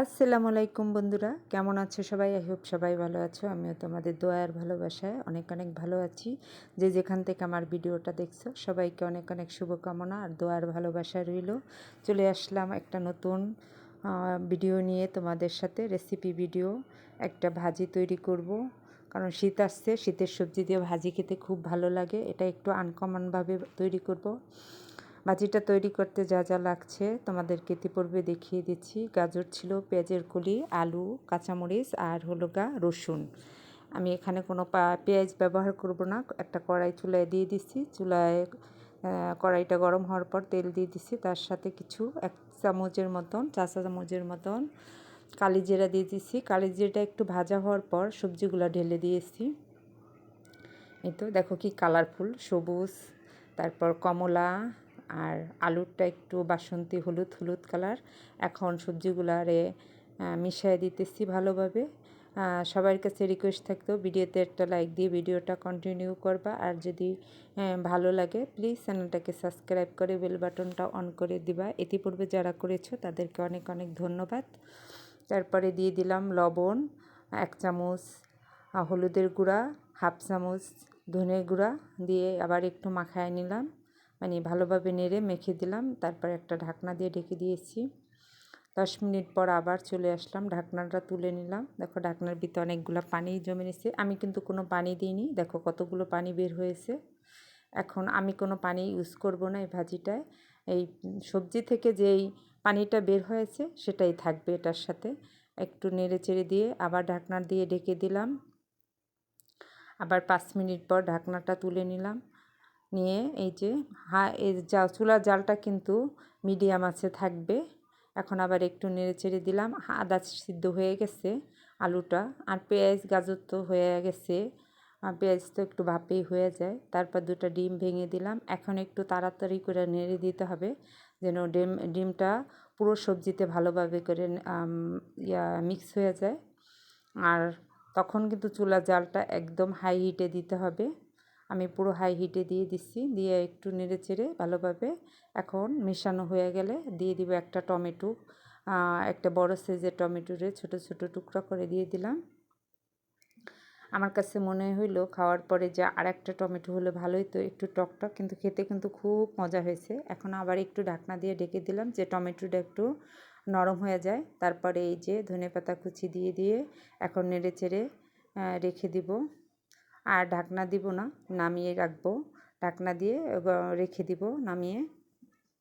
আসসালামু আলাইকুম বন্ধুরা, কেমন আছো সবাই? আই হোপ সবাই ভালো আছো। আমিও তোমাদের দোয়ার ভালোবাসায় অনেক অনেক ভালো আছি। যে যেখান থেকে আমার ভিডিওটা দেখছ, সবাইকে অনেক অনেক শুভকামনা আর দোয়ার ভালোবাসা রইল। চলে আসলাম একটা নতুন ভিডিও নিয়ে তোমাদের সাথে রেসিপি ভিডিও একটা ভাজি তৈরি করব। কারণ শীত আসছে, শীতের সবজি দিয়ে ভাজি খেতে খুব ভালো লাগে। এটা একটু আনকমনভাবে তৈরি করব। ভাজিটা তৈরি করতে যা যা লাগছে তোমাদেরকে ইতিপূর্বে দেখিয়ে দিচ্ছি। গাজর ছিল পেঁয়াজের কলি, আলু, কাঁচামরিচ আর হলো গা রসুন। আমি এখানে কোনো পেঁয়াজ ব্যবহার করব না। একটা কড়াই চুলায় দিয়ে দিচ্ছি। চুলায় কড়াইটা গরম হওয়ার পর তেল দিয়ে দিচ্ছি। তার সাথে কিছু এক চামচের মতন, চা চামচের মতন কালি জিরা দিয়ে দিচ্ছি। কালি জিরাটা একটু ভাজা হওয়ার পর সবজিগুলো ঢেলে দিয়েছি। এই তো দেখো কি কালারফুল সবুজ, তারপর কমলা আর আলুরটা একটু বাসন্তী হলুদ হলুদ কালার। এখন সবজিগুলারে মিশিয়ে দিতেছি ভালোভাবে। সবার কাছে রিকোয়েস্ট থাকতো, ভিডিওতে একটা লাইক দিয়ে ভিডিওটা কন্টিনিউ করবা। আর যদি ভালো লাগে প্লিজ চ্যানেলটাকে সাবস্ক্রাইব করে বেল বাটনটা অন করে দিবা। ইতিপূর্বে যারা করেছ, তাদেরকে অনেক অনেক ধন্যবাদ। তারপরে দিয়ে দিলাম লবণ, এক চামচ হলুদের গুঁড়া, হাফ চামচ ধনে গুঁড়া। দিয়ে আবার একটু মাখায় নিলাম। মানে ভালোভাবে নেড়ে মেখে দিলাম। তারপর একটা ঢাকনা দিয়ে ঢেকে দিয়েছি। দশ মিনিট পর আবার চলে আসলাম, ঢাকনাটা তুলে নিলাম। দেখো ঢাকনার ভিতরে অনেকগুলো পানি জমে নিছে। আমি কিন্তু কোনো পানি দিইনি। দেখো কতগুলো পানি বের হয়েছে। এখন আমি কোনো পানি ইউজ করব না এই ভাজিটায়। এই সবজি থেকে যেই পানিটা বের হয়েছে সেটাই থাকবে এটার সাথে। একটু নেড়ে চেড়ে দিয়ে আবার ঢাকনা দিয়ে ঢেকে দিলাম। আবার পাঁচ মিনিট পর ঢাকনাটা তুলে নিলাম। নিয়ে এই যে হা, এই যা চুলার জালটা কিন্তু মিডিয়াম আছে, থাকবে। এখন আবার একটু নেড়ে চেড়ে দিলাম। আদা সিদ্ধ হয়ে গেছে আলুটা। আর পেঁয়াজ, গাজর তো হয়ে গেছে। পেঁয়াজ তো একটু ভাপেই হয়ে যায়। তারপর দুটো ডিম ভেঙে দিলাম। এখন একটু তাড়াতাড়ি করে নেড়ে দিতে হবে যেন ডিম, ডিমটা পুরো সবজিতে ভালোভাবে করে ইয়া মিক্স হয়ে যায়। আর তখন কিন্তু চুলা জালটা একদম হাই হিটে দিতে হবে। আমি পুরো হাই হিটে দিয়ে দিচ্ছি। দিয়ে একটু নেড়ে চেড়ে ভালোভাবে এখন মেশানো হয়ে গেলে দিয়ে দিব একটা টমেটো একটা বড় সাইজের টমেটোরে ছোট ছোট টুকরা করে দিয়ে দিলাম। আমার কাছে মনে হইল খাওয়ার পরে যে আর একটা টমেটো হলে ভালোই তো, একটু টকটক কিন্তু খেতে কিন্তু খুব মজা হয়েছে। এখন আবার একটু ঢাকনা দিয়ে ডেকে দিলাম যে টমেটোটা একটু নরম হয়ে যায়। তারপরে এই যে ধনে পাতা কুচি দিয়ে দিয়ে এখন নেড়ে চেড়ে রেখে দিব। আর ঢাকনা দিব না, নামিয়ে রাখব। ঢাকনা দিয়ে রেখে দিব, নামিয়ে।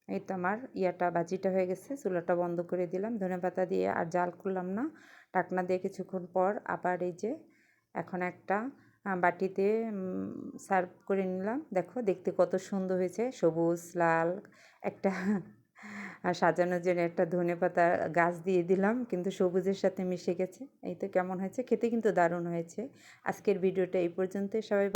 এই তো আমার ইয়াটা বাজিটা হয়ে গেছে, চুলাটা বন্ধ করে দিলাম। ধনে পাতা দিয়ে আর জাল করলাম না। ঢাকনা দিয়ে কিছুক্ষণ পর আবার এই যে এখন একটা বাটিতে সার্ভ করে নিলাম। দেখো, দেখতে কত সুন্দর হয়েছে, সবুজ, লাল, একটা আর সাজানোর জন্য একটা ধনে পাতা গাছ দিয়ে দিলাম, কিন্তু সবুজের সাথে মিশে গেছে। এই তো কেমন হয়েছে? খেতে কিন্তু দারুণ হয়েছে। আজকের ভিডিওটা এই পর্যন্তই। সবাই